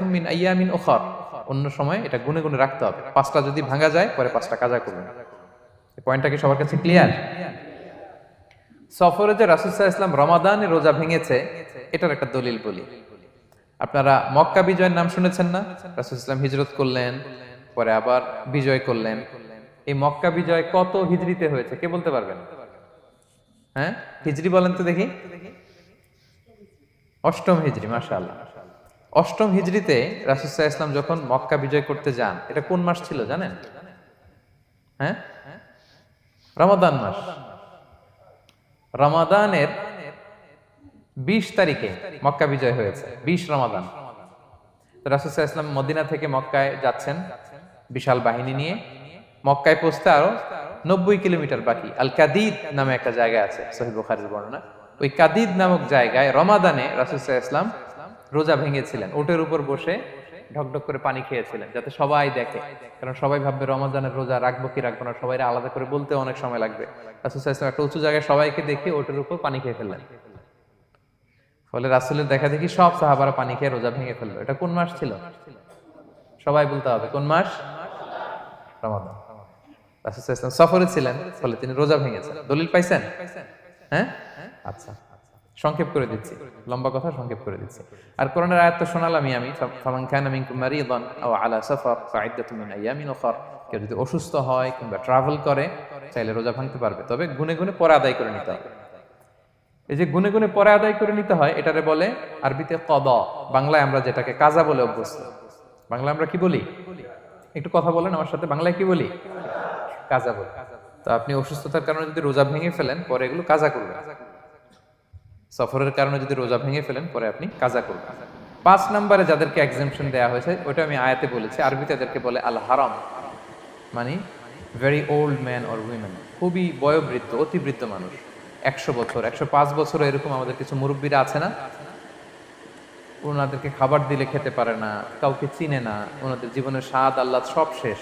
মিন আইয়ামিন উখর। অন্য সময় এটা গুনে গুনে রাখতে হবে। পাঁচটা যদি ভাঙা যায়, পরে পাঁচটা কাজা করবেন। পয়েন্টটা কি সবার কাছে ক্লিয়ার সফরে যে রাসুসাহ ইসলাম রমাদানে রোজা ভেঙেছে, এটার একটা দলিল বলি। আপনারা মক্কা বিজয়ের নাম শুনেছেন না? রাসুল ইসলাম হিজরত করলেন, পরে আবার বিজয় করলেন। এই মক্কা বিজয় কত হিজড়িতে হয়েছে, কে বলতে পারবেন? হ্যাঁ? হিজরি বলেন তো দেখি। অষ্টম হিজরি মাশাআল্লাহ। অষ্টম হিজরিতে রাসুসাহ ইসলাম যখন মক্কা বিজয় করতে যান, এটা কোন মাস ছিল জানেন? হ্যাঁ? রমাদান মাস। রমাদানের বিশ তারিখে মক্কা বিজয় হয়েছে, বিশ রমাদান। রাসুসাহ ইসলাম মদিনা থেকে মক্কায় যাচ্ছেন, বিশাল বাহিনী নিয়ে। মক্কায় পৌঁছতে আরও নব্বই কিলোমিটার বাকি আল কাদিদ নামে একটা জায়গা আছে সহিব বুখারীর বর্ণনা। ওই কাদিদ নামক জায়গায় রমাদানে রাসুসাহ ইসলাম রোজা ভেঙেছিলেন। ওটের উপর বসে ঢকঢক করে পানি খেয়েছিলেন, যাতে সবাই দেখে। কারণ সবাই ভাববে রমাদানের রোজা রাখব কি রাখব না সবাই আলাদা করে বলতে অনেক সময় লাগবে। একটা উঁচু জায়গায় সবাইকে দেখে ওটের উপর পানি খেয়ে ফেললেন। ফলে রাসুলের দেখা দেখি সব সাহাবারা পানি খেয়ে রোজা ভেঙে ফেলল। এটা কোন মাস ছিল? সবাই বলতে হবে, কোন মাস? রমাদান। রাসুল সফরে ছিলেন, ফলে তিনি রোজা ভেঙেছেন। দলিল পাইছেন? হ্যাঁ? আচ্ছা। সংক্ষেপ করে দিচ্ছি। লম্বা কথা সংক্ষেপ করে দিচ্ছি। আর কোরআনের আয়াত তো শোনালামই আমি ফামান কানা মিনকুম মারিদান আও আলা সাফার ফাইদ্দাতুম মিন আইয়ামিন উখর। কেউ যদি অসুস্থ হয় কিংবা ট্রাভেল করে, চাইলে রোজা ভাঙতে পারবে। তবে গুনে গুনে পরে আদায় করে নিতে হবে। এই যে গুনে গুনে পরে আদায় করে নিতে হয়, এটারে বলে আরবিতে কদ। বাংলায় আমরা যেটাকে কাজা বলে অভ্যস্ত। বাংলায় আমরা কি বলি? একটু কথা বলেন আমার সাথে, বাংলায় কি বলি? কাজা বলি। তো আপনি অসুস্থতার কারণে যদি রোজা ভেঙে ফেলেন, পরে এগুলো কাজা করবেন। সফরের কারণে যদি রোজা ভেঙে ফেলেন, পরে আপনি কাজা করবেন। পাঁচ নম্বরে যাদেরকে এক্সামশন দেওয়া হয়েছে ওটা আমি আয়াতে বলেছি, আরবিতে এদেরকে বলে আল হারাম মানে very old man or women খুবই বয়োবৃদ্ধ, অতিবৃদ্ধ মানুষ। একশো বছর, একশো পাঁচ বছর এরকম আমাদের কিছু মুরব্বীরা আছে না? ওনাদেরকে খাবার দিলে খেতে পারে না, কাউকে চিনে না, ওনাদের জীবনের স্বাদ আল্লাহ সব শেষ।